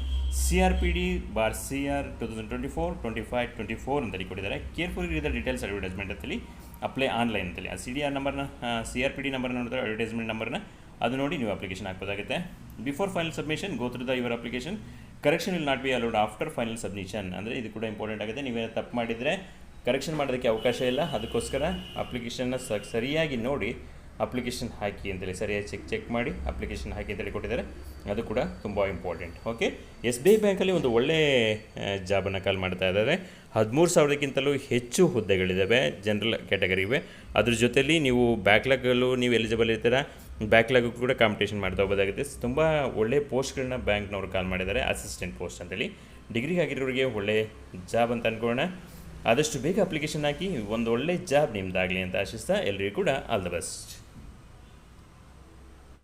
C R P D bar C R two thousand twenty four twenty five twenty four ಅಂತಲ್ಲಿ ಕೊಟ್ಟಿದ್ದಾರೆ ಕೇರ್ಫುಲ್ ಇರಿದ ಡೀಟೇಲ್ಸ್ ಅಡ್ವರ್ಟೈಸ್ಮೆಂಟ್ ಅಲ್ಲಿ ಅಪ್ಲೈ ಆನ್ಲೈನ್ ಅಂತಲ್ಲಿ ಆ ಸಿ ಡಿ ಆರ್ ನಂಬರ್ನ ಸಿ ಆರ್ ಪಿ ಡಿ ನಂಬರ್ನ ನೋಡಿದ್ರೆ ಅಡ್ವರ್ಟೈಸ್ಮೆಂಟ್ ನಂಬರ್ನ ಅದು ನೋಡಿ ನೀವು application ಹಾಕ್ಬೋದಾಗುತ್ತೆ. Before final submission go through the your application correction will not be allowed after final submission ಅಂದರೆ ಇದು ಕೂಡ ಇಂಪಾರ್ಟೆಂಟ್ ಆಗುತ್ತೆ. ನೀವೇನು ತಪ್ಪು ಮಾಡಿದರೆ ಕರೆಕ್ಷನ್ ಮಾಡೋದಕ್ಕೆ ಅವಕಾಶ ಇಲ್ಲ. ಅದಕ್ಕೋಸ್ಕರ ಅಪ್ಲಿಕೇಶನ್ನ ಸರಿಯಾಗಿ ನೋಡಿ ಅಪ್ಲಿಕೇಶನ್ ಹಾಕಿ ಅಂತೇಳಿ ಸರಿಯಾಗಿ ಚೆಕ್ ಚೆಕ್ ಮಾಡಿ ಅಪ್ಲಿಕೇಶನ್ ಹಾಕಿ ಅಂತೇಳಿ ಕೊಟ್ಟಿದ್ದಾರೆ. ಅದು ಕೂಡ ತುಂಬ important okay S B I ಬ್ಯಾಂಕಲ್ಲಿ ಒಂದು ಒಳ್ಳೆ ಜಾಬನ್ನು ಕಾಲ್ ಮಾಡ್ತಾ ಇದ್ದಾರೆ. ಹದಿಮೂರು ಸಾವಿರಕ್ಕಿಂತಲೂ ಹೆಚ್ಚು ಹುದ್ದೆಗಳಿದ್ದಾವೆ ಜನರಲ್ ಕ್ಯಾಟಗರಿ ಇವೆ. ಅದ್ರ ಜೊತೆಯಲ್ಲಿ ನೀವು ಬ್ಯಾಕ್ಲಾಗಲ್ಲೂ ನೀವು ಎಲಿಜಿಬಲ್ ಇರ್ತೀರಾ? ಬ್ಯಾಕ್ಲಾಗು ಕೂಡ ಕಾಂಪಿಟೇಷನ್ ಮಾಡ್ತಾ ಹೋಗೋದಾಗುತ್ತೆ ತುಂಬ ಒಳ್ಳೆ ಪೋಸ್ಟ್ಗಳನ್ನ ಬ್ಯಾಂಕ್ನವರು ಕಾಲ್ ಮಾಡಿದ್ದಾರೆ ಅಸಿಸ್ಟೆಂಟ್ ಪೋಸ್ಟ್ ಅಂತೇಳಿ. ಡಿಗ್ರಿ ಆಗಿರೋರಿಗೆ ಒಳ್ಳೆ ಜಾಬ್ ಅಂತ ಅಂದ್ಕೊಳ್ಳೋಣ ಆದಷ್ಟು ಬೇಗ ಅಪ್ಲಿಕೇಶನ್ ಹಾಕಿ ಒಂದು ಒಳ್ಳೆ ಜಾಬ್ ನಿಮ್ದಾಗಲಿ ಅಂತ ಆಶಿಸ್ತಾ ಎಲ್ಲರಿಗೂ ಕೂಡ ಆಲ್ ದ ಬೆಸ್ಟ್